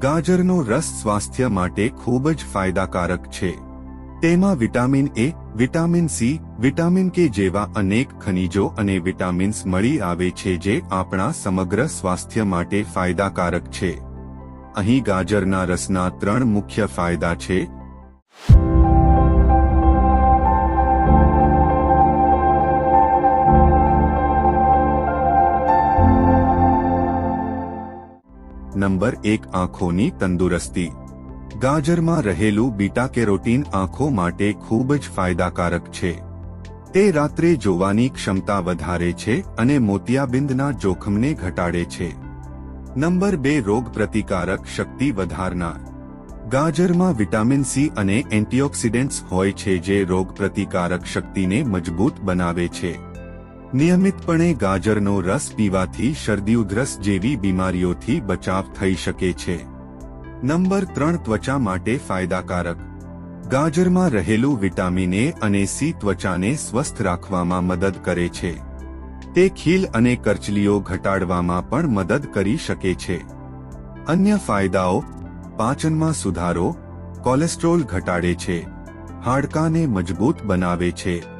ગાજરનો રસ સ્વાસ્થ્ય માટે ખૂબ જ ફાયદાકારક છે. તેમાં vitamin A vitamin C vitamin K જેવા અનેક ખનિજો અને વિટામિન્સ મળી આવે છે જે આપણા સમગ્ર સ્વાસ્થ્ય માટે ફાયદાકારક છે. અહીં ગાજરના રસના ત્રણ મુખ્ય ફાયદા છે. નંબર એક આંખોની તંદુરસ્તી. ગાજરમાં રહેલું બીટા કેરોટીન આંખો માટે ખૂબ જ ફાયદાકારક છે. તે રાત્રે જોવાની ક્ષમતા વધારે છે અને મોતિયાબિંદના જોખમને ઘટાડે છે. નંબર બે, રોગ પ્રતિકારક શક્તિ વધારનાર. ગાજરમાં વિટામિન સી અને એન્ટીઓક્સિડન્ટ્સ હોય છે જે રોગ પ્રતિકારક શક્તિને મજબૂત બનાવે છે. નિયમિતપણે ગાજરનો રસ પીવાથી શરદી ઉધરસ જેવી બીમારીઓથી બચાવ થઈ શકે છે. નંબર ત્રણ, ત્વચા માટે ફાયદાકારક. ગાજરમાં રહેલું વિટામિન એ અને સી ત્વચાને સ્વસ્થ રાખવામાં મદદ કરે છે. તે ખીલ અને કરચલીઓ ઘટાડવામાં પણ મદદ કરી શકે છે. અન્ય ફાયદાઓ, પાચનમાં સુધારો, કોલેસ્ટ્રોલ ઘટાડે છે, હાડકાને મજબૂત બનાવે છે.